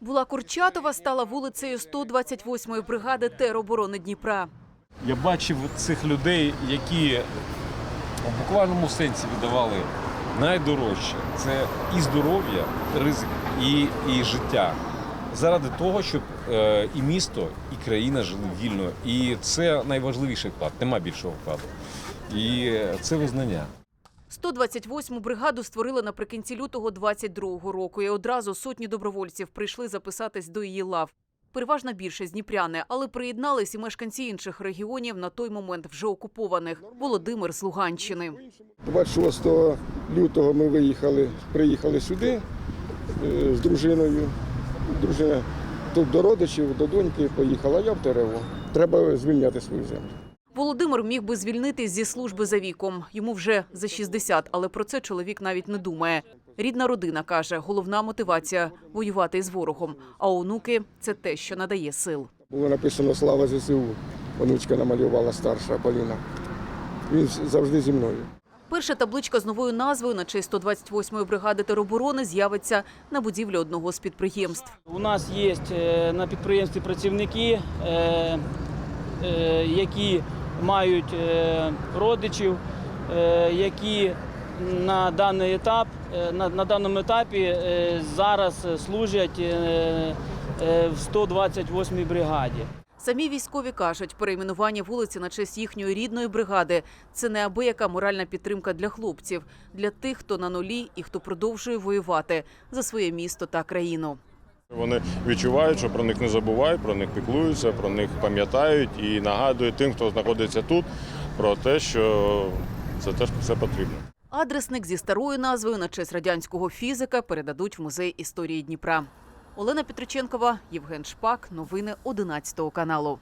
Була Курчатова стала вулицею 128-ї бригади тероборони Дніпра. Я бачив цих людей, які в буквальному сенсі віддавали найдорожче це і здоров'я, ризик, і, і життя. Заради того, щоб е, і місто, і країна жили вільно. І це найважливіший вклад, нема більшого вкладу. І це визнання. 128-му бригаду створили наприкінці лютого 22-го року, і одразу сотні добровольців прийшли записатись до її лав. Переважна більшість дніпряни, але приєднались і мешканці інших регіонів на той момент вже окупованих. Володимир з Луганщини. 26 лютого ми виїхали, приїхали сюди е, з дружиною. Дружина тут до родичів, до доньки поїхала, я в Терево. Треба звільняти свою землю. Володимир міг би звільнитись зі служби за віком. Йому вже за 60, але про це чоловік навіть не думає. Рідна родина каже, головна мотивація воювати із ворогом. А онуки це те, що надає сил. Було написано Слава ЗСУ. Онучка намалювала старша Поліна. Він завжди зі мною. Перша табличка з новою назвою на честь 128-ї бригади тероборони з'явиться на будівлі одного з підприємств. У нас є е, на підприємстві працівники, е, е, які мають е, родичів, е, які на даний етап, е, на, на даному етапі зараз служать в 128-й бригаді. Самі військові кажуть, перейменування вулиці на честь їхньої рідної бригади це неабияка моральна підтримка для хлопців, для тих, хто на нулі і хто продовжує воювати за своє місто та країну. Вони відчувають, що про них не забувають, про них піклуються, про них пам'ятають і нагадують тим, хто знаходиться тут, про те, що це теж все потрібно. Адресник зі старою назвою на честь радянського фізика передадуть в музей історії Дніпра. Олена Петриченкова, Євген Шпак. Новини 11 каналу.